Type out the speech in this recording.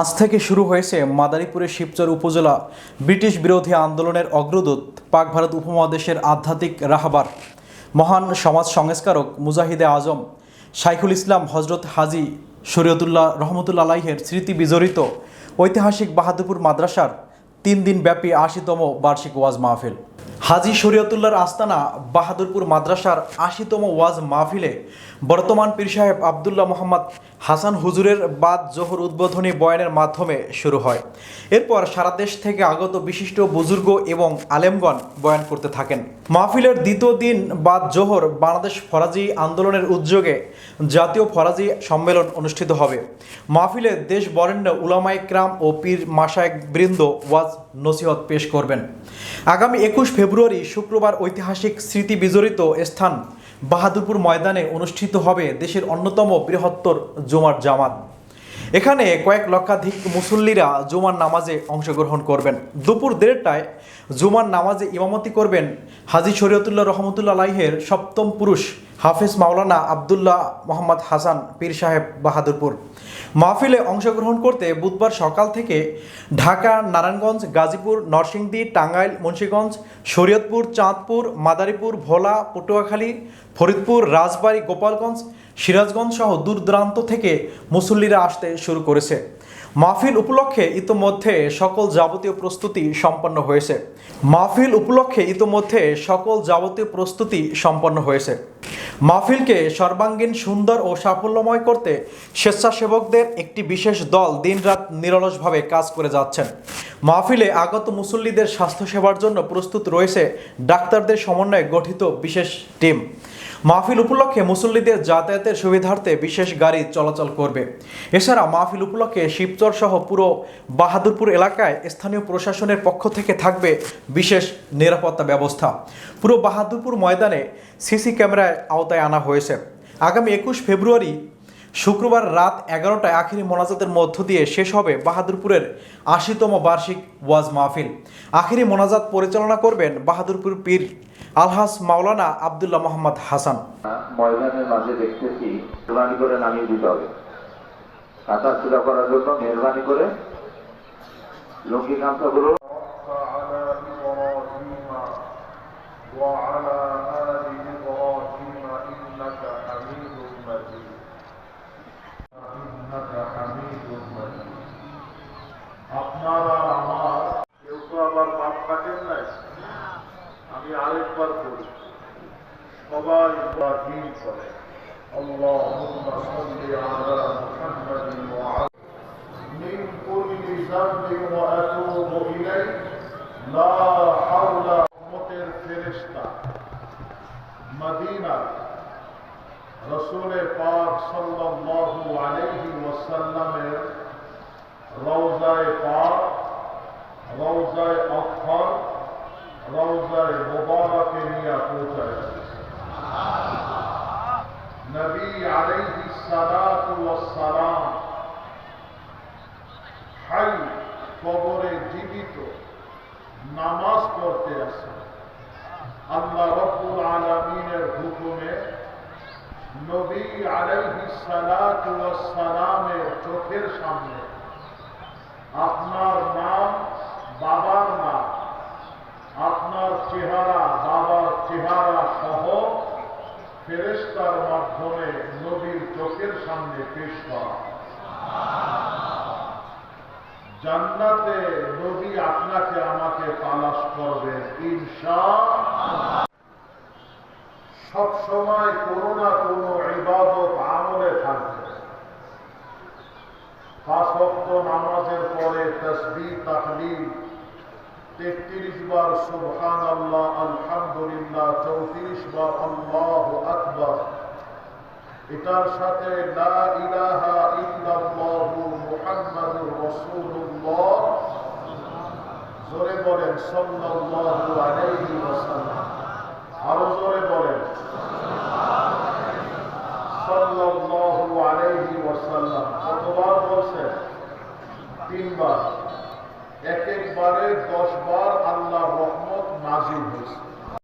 আজ থেকে শুরু হয়েছে মাদারীপুরের শিবচর উপজেলা ব্রিটিশ বিরোধী আন্দোলনের অগ্রদূত পাক ভারত উপমহাদেশের আধ্যাত্মিক রাহবার। মহান সমাজ সংস্কারক মুজাহিদে আজম, শাইখুল ইসলাম হজরত হাজি শরীয়তুল্লাহ রহমতুল্লা আলাইহের স্মৃতি বিজড়িত ঐতিহাসিক বাহাদুরপুর মাদ্রাসার তিন দিন ব্যাপী আশিতম বার্ষিক ওয়াজ মাহফিল। হাজি শরীয়তুল্লাহর আস্তানা বাহাদুরপুর মাদ্রাসার আশিতম ওয়াজ মাহফিলে বর্তমান পীর সাহেব আবদুল্লাহ মোহাম্মদ হাসান হুজুরের বাদ জোহর উদ্বোধনী বয়ানের মাধ্যমে শুরু হয়। এরপর সারা দেশ থেকে আগত বিশিষ্ট বুজুর্গ এবং আলেমগণ বয়ান করতে থাকেন। মাহফিলের দ্বিতীয় দিন বাদ জোহর বাংলাদেশ ফরাজি আন্দোলনের উদ্যোগে জাতীয় ফরাজি সম্মেলন অনুষ্ঠিত হবে। মাহফিলে দেশ বরেণ্য উলামায়ে ক্রাম ও পীর মাসায়েক বৃন্দ ওয়াজ নসিহত পেশ করবেন। আগামী একুশ ফেব্রুয়ারি শুক্রবার ঐতিহাসিক স্মৃতি বিজড়িত স্থান বাহাদুরপুর ময়দানে অনুষ্ঠিত হবে দেশের অন্যতম বৃহত্তর জোমার জামাত। এখানে কয়েক লক্ষাধিক মুসল্লিরা জুমার নামাজে অংশগ্রহণ করবেন। দুপুর দেড়টায় জুমার নামাজে ইমামতি করবেন হাজি শরীয়তুল্লাহ রহমতুল্লাহ আলাইহের সপ্তম পুরুষ হাফেজ মাওলানা আবদুল্লাহ মোহাম্মদ হাসান পীর সাহেব বাহাদুরপুর। মাহফিলে অংশগ্রহণ করতে বুধবার সকাল থেকে ঢাকা, নারায়ণগঞ্জ, গাজীপুর, নরসিংদী, টাঙ্গাইল, মুন্সীগঞ্জ, শরীয়তপুর, চাঁদপুর, মাদারীপুর, ভোলা, পটুয়াখালী, ফরিদপুর, রাজবাড়ী, গোপালগঞ্জ সিরাজগঞ্জ সহ দূর দূরান্ত থেকে মুসল্লিরা আসতে শুরু করেছে। মাহফিল উপলক্ষে ইতোমধ্যে সকল যাবতীয় প্রস্তুতি সম্পন্ন হয়েছে। মাহফিল উপলক্ষে ইতোমধ্যে সকল যাবতীয় প্রস্তুতি সম্পন্ন হয়েছে। মাহফিলকে সর্বাঙ্গীন, সুন্দর ও সাফল্যময় করতে স্বেচ্ছাসেবকদের একটি বিশেষ দল দিনরাত নিরলসভাবে কাজ করে যাচ্ছেন। মাহফিলে আগত মুসল্লিদের স্বাস্থ্যসেবার জন্য প্রস্তুত রয়েছে ডাক্তারদের সমন্বয়ে গঠিত বিশেষ টিম। মাহফিল উপলক্ষে মুসল্লিদের যাতায়াতের সুবিধার্থে বিশেষ গাড়ি চলাচল করবে। এছাড়া মাহফিল উপলক্ষে শিবচর সহ পুরো বাহাদুরপুর এলাকায় স্থানীয় প্রশাসনের পক্ষ থেকে থাকবে বিশেষ নিরাপত্তা ব্যবস্থা। পুরো বাহাদুরপুর ময়দানে সিসি ক্যামেরায় আওতায় আনা হয়েছে। আগামী একুশ ফেব্রুয়ারি শুক্রবার রাত এগারোটায় আখিরি মোনাজাতের মধ্য দিয়ে শেষ হবে বাহাদুরপুরের আশিতম বার্ষিক ওয়াজ মাহফিল। আখিরি মোনাজাত পরিচালনা করবেন বাহাদুরপুর পীর আলহাস মাওলানা আবদুল্লাহ মোহাম্মদ হাসান। ময়দানের মাঝে দেখতেছি, মেহরবানি করে নামিয়ে দিতে হবে। করার জন্য মেহরবানি করে ہوا ابراہیم پر ہے اللہم صلی علی محمد و علی من کل زرد و اتوب علی لا حول مطر فرشتہ مدینہ رسول پاک صلی اللہ علیہ وسلم روزہ پاک روزہ اکفر روزہ مبارک نیا پوچھا ہے নবী আলাইহি সালাতু ওয়াস হাই কবরে জীবিত নামাজ পড়তে আসে আল্লাহ রব্বুল আলমিনের হুকুমে নবী আলাইহি সালাতু ওয়াস সালামের চোখের সামনে আপনার নাম বাবার নাম আপনার চেহারা বাবার চেহারা সহ ফেরেশতার মাধ্যমে নবীর চোখের সামনে পেশ করা জান্নাতে নবী আপনাকে আমাকে তালাশ করবেন ইনশা সব সময় কোনো না কোনো ইবাদত আমলে থাকবে। পাঁচ নামাজের পরে তসবি তাহলিল, তেত্রিশ বার সুবহান আল্লাহ আলহামদুলিল্লাহ, চৌত্রিশ বার আল্লাহ আকবর। এটার সাথে লা ইলাহা ইল্লাল্লাহু মুহাম্মাদুর রাসূলুল্লাহ। জোরে বলেন, সাল্লাল্লাহু আলাইহি ওয়াসাল্লাম। আরও জোরে বলেন, সাল্লাল্লাহু আলাইহি ওয়াসাল্লাম। কতবার বলছেন? তিনবার। এক একবারে রহমত নাজিল হয়েছে।